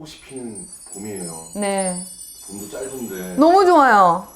꽃이 피는 봄이에요. 네. 봄도 짧은데. 너무 좋아요.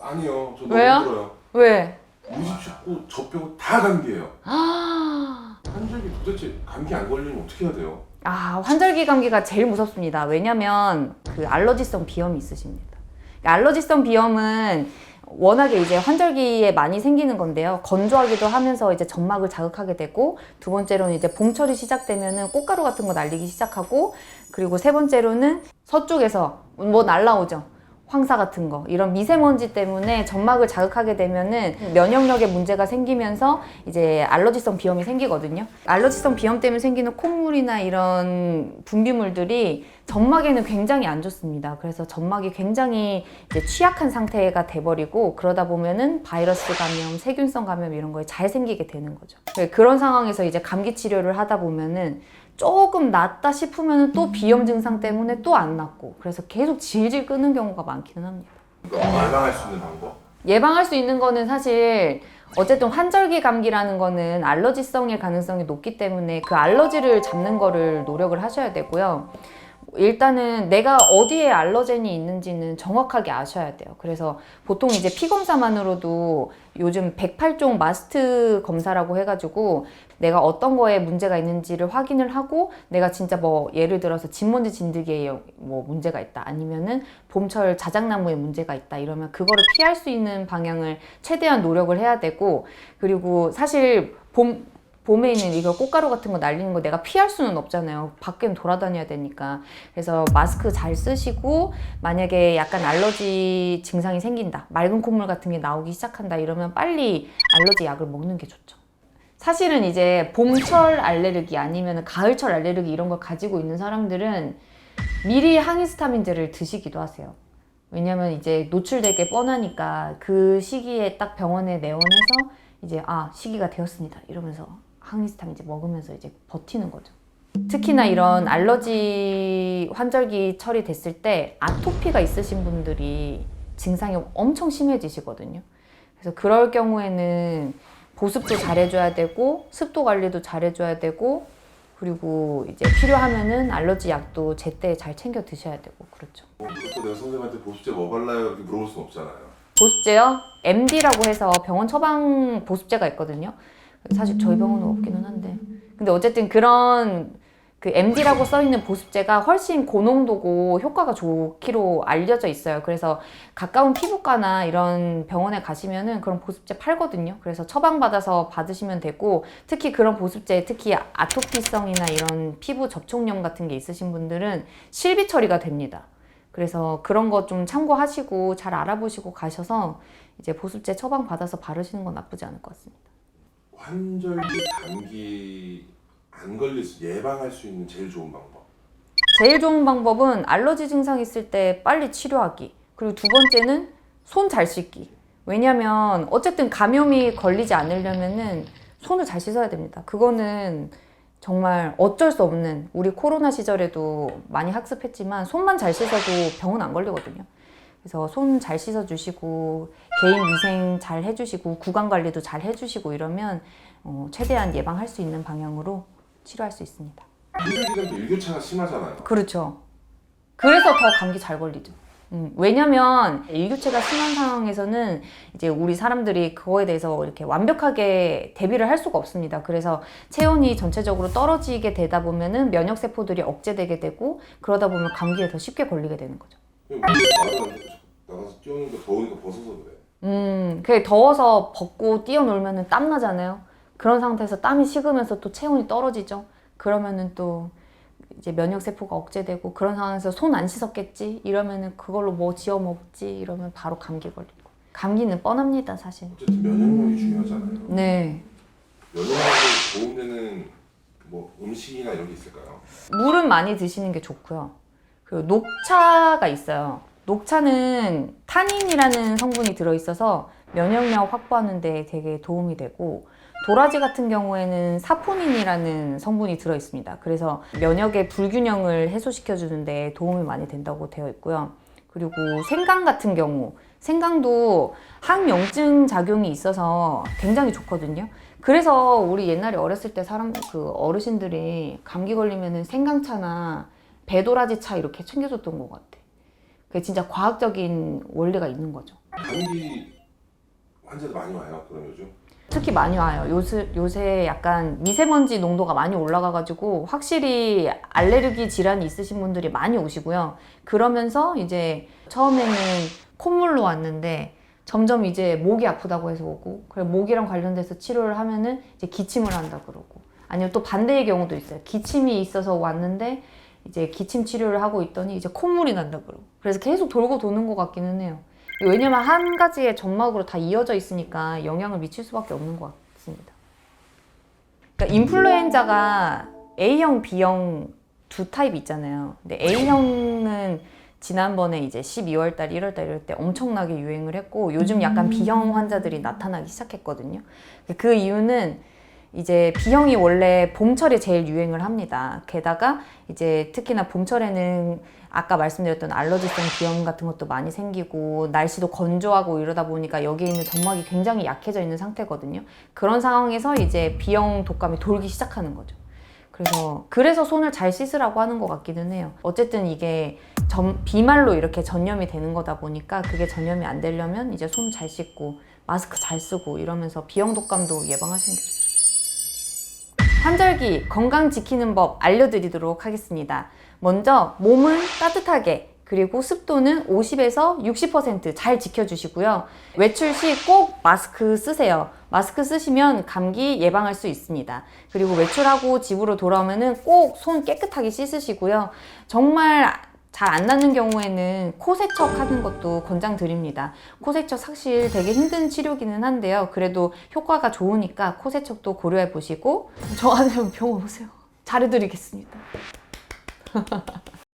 아니요, 저 너무 왜요? 힘들어요. 왜? 우지 춥고 젖병 다 감기예요. 아, 환절기 도대체 감기 안 걸리면 어떻게 해야 돼요? 아, 환절기 감기가 제일 무섭습니다. 왜냐면 그 알러지성 비염이 있으십니다. 알러지성 비염은 워낙에 이제 환절기에 많이 생기는 건데요. 건조하기도 하면서 이제 점막을 자극하게 되고 두 번째로는 이제 봄철이 시작되면은 꽃가루 같은 거 날리기 시작하고 그리고 세 번째로는 서쪽에서 뭐 날라오죠. 황사 같은 거 이런 미세먼지 때문에 점막을 자극하게 되면은 면역력에 문제가 생기면서 이제 알러지성 비염이 생기거든요. 알러지성 비염 때문에 생기는 콧물이나 이런 분비물들이 점막에는 굉장히 안 좋습니다. 그래서 점막이 굉장히 이제 취약한 상태가 돼버리고 그러다 보면은 바이러스 감염, 세균성 감염 이런 거에 잘 생기게 되는 거죠. 네, 그런 상황에서 이제 감기 치료를 하다 보면은 조금 낫다 싶으면 또 비염 증상 때문에 또 안 낫고 그래서 계속 질질 끄는 경우가 많기는 합니다. 예방할 수 있는 방법? 예방할 수 있는 거는 사실 어쨌든 환절기 감기라는 거는 알러지성의 가능성이 높기 때문에 그 알러지를 잡는 거를 노력을 하셔야 되고요. 일단은 내가 어디에 알러젠이 있는지는 정확하게 아셔야 돼요. 그래서 보통 이제 피 검사만으로도 요즘 108종 마스트 검사라고 해가지고 내가 어떤 거에 문제가 있는지를 확인을 하고 내가 진짜 뭐 예를 들어서 진먼지 진드기에 뭐 문제가 있다 아니면은 봄철 자작나무에 문제가 있다 이러면 그거를 피할 수 있는 방향을 최대한 노력을 해야 되고 그리고 사실 봄 봄에 있는 이거 꽃가루 같은 거 날리는 거 내가 피할 수는 없잖아요. 밖에는 돌아다녀야 되니까. 그래서 마스크 잘 쓰시고 만약에 약간 알러지 증상이 생긴다. 맑은 콧물 같은 게 나오기 시작한다. 이러면 빨리 알러지 약을 먹는 게 좋죠. 사실은 이제 봄철 알레르기 아니면 가을철 알레르기 이런 걸 가지고 있는 사람들은 미리 항히스타민제를 드시기도 하세요. 왜냐면 이제 노출될 게 뻔하니까 그 시기에 딱 병원에 내원해서 이제 아 시기가 되었습니다 이러면서 항히스타민제 먹으면서 이제 버티는 거죠. 특히나 이런 알러지 환절기 철이 됐을 때 아토피가 있으신 분들이 증상이 엄청 심해지시거든요. 그래서 그럴 경우에는 보습도 잘해줘야 되고 습도 관리도 잘해줘야 되고 그리고 이제 필요하면은 알러지 약도 제때 잘 챙겨 드셔야 되고 그렇죠. 뭐 그렇고 내가 선생님한테 보습제 뭐 발라요? 이렇게 물어볼 순 없잖아요. 보습제요? MD라고 해서 병원 처방 보습제가 있거든요. 사실 저희 병원은 없기는 한데. 근데 어쨌든 그런 그 MD라고 써 있는 보습제가 훨씬 고농도고 효과가 좋기로 알려져 있어요. 그래서 가까운 피부과나 이런 병원에 가시면은 그런 보습제 팔거든요. 그래서 처방받아서 받으시면 되고 특히 그런 보습제 특히 아토피성이나 이런 피부 접촉염 같은 게 있으신 분들은 실비 처리가 됩니다. 그래서 그런 거 좀 참고하시고 잘 알아보시고 가셔서 이제 보습제 처방 받아서 바르시는 건 나쁘지 않을 것 같습니다. 환절기 감기 안 걸릴 수 예방할 수 있는 제일 좋은 방법. 제일 좋은 방법은 알러지 증상 있을 때 빨리 치료하기. 그리고 두 번째는 손 잘 씻기. 왜냐면 어쨌든 감염이 걸리지 않으려면은 손을 잘 씻어야 됩니다. 그거는 정말 어쩔 수 없는 우리 코로나 시절에도 많이 학습했지만 손만 잘 씻어도 병은 안 걸리거든요. 그래서 손 잘 씻어주시고 개인 위생 잘 해주시고 구강 관리도 잘 해주시고 이러면 어, 최대한 예방할 수 있는 방향으로 치료할 수 있습니다. 또 일교차가 심하잖아요. 그렇죠. 그래서 더 감기 잘 걸리죠. 음, 왜냐면 일교체가 심한 상황에서는 이제 우리 사람들이 그거에 대해서 이렇게 완벽하게 대비를 할 수가 없습니다. 그래서 체온이 전체적으로 떨어지게 되다 보면은 면역 세포들이 억제되게 되고 그러다 보면 감기에 더 쉽게 걸리게 되는 거죠. 나가서 나가서 뛰어노니까 더우니까 벗어서 그래. 음, 그게 더워서 벗고 뛰어놀면은 땀 나잖아요. 그런 상태에서 땀이 식으면서 또 체온이 떨어지죠. 그러면은 또 이제 면역 세포가 억제되고 그런 상황에서 손 안 씻었겠지 이러면은 그걸로 뭐 지어 먹지 이러면 바로 감기 걸리고 감기는 뻔합니다 사실. 어쨌든 면역력이 중요하잖아요. 네. 면역력에 도움되는 뭐 음식이나 이런 게 있을까요? 물은 많이 드시는 게 좋고요. 그리고 녹차가 있어요. 녹차는 타닌이라는 성분이 들어있어서 면역력 확보하는 데 되게 도움이 되고 도라지 같은 경우에는 사포닌이라는 성분이 들어있습니다. 그래서 면역의 불균형을 해소시켜 주는데 도움이 많이 된다고 되어 있고요. 그리고 생강 같은 경우 생강도 항염증 작용이 있어서 굉장히 좋거든요. 그래서 우리 옛날에 어렸을 때 사람 그 어르신들이 감기 걸리면은 생강차나 배도라지 차 이렇게 챙겨줬던 것 같아. 그게 진짜 과학적인 원리가 있는 거죠. 감기 환자도 많이 와요. 그럼 요즘 특히 많이 와요. 요새, 요새 약간 미세먼지 농도가 많이 올라가가지고 확실히 알레르기 질환이 있으신 분들이 많이 오시고요. 그러면서 이제 처음에는 콧물로 왔는데 점점 이제 목이 아프다고 해서 오고, 그래 목이랑 관련돼서 치료를 하면은 이제 기침을 한다 그러고, 아니면 또 반대의 경우도 있어요. 기침이 있어서 왔는데 이제 기침 치료를 하고 있더니 이제 콧물이 난다 그러고, 그래서 계속 돌고 도는 것 같기는 해요. 왜냐면 한 가지의 점막으로 다 이어져 있으니까 영향을 미칠 수밖에 없는 것 같습니다. 그러니까 인플루엔자가 A형, B형 두 타입 있잖아요. 근데 A형은 지난번에 이제 12월 달, 1월 달 이럴 때 엄청나게 유행을 했고 요즘 약간 B형 환자들이 나타나기 시작했거든요. 그 이유는 이제 B형이 원래 봄철에 제일 유행을 합니다. 게다가 이제 특히나 봄철에는 아까 말씀드렸던 알러지성 비염 같은 것도 많이 생기고 날씨도 건조하고 이러다 보니까 여기에 있는 점막이 굉장히 약해져 있는 상태거든요. 그런 상황에서 이제 B형 독감이 돌기 시작하는 거죠. 그래서 그래서 손을 잘 씻으라고 하는 것 같기는 해요. 어쨌든 이게 점, 비말로 이렇게 전염이 되는 거다 보니까 그게 전염이 안 되려면 이제 손 잘 씻고 마스크 잘 쓰고 이러면서 B형 독감도 예방하시는 게 좋죠. 환절기 건강 지키는 법 알려드리도록 하겠습니다. 먼저 몸은 따뜻하게 그리고 습도는 50에서 60%잘 지켜주시고요. 외출 시 꼭 마스크 쓰세요. 마스크 쓰시면 감기 예방할 수 있습니다. 그리고 외출하고 집으로 돌아오면은 꼭손 깨끗하게 씻으시고요. 정말 잘 안 낫는 경우에는 코 세척 하는 것도 권장드립니다. 코 세척 사실 되게 힘든 치료기는 한데요. 그래도 효과가 좋으니까 코 세척도 고려해 보시고 저한테 병원 오세요. 잘해드리겠습니다.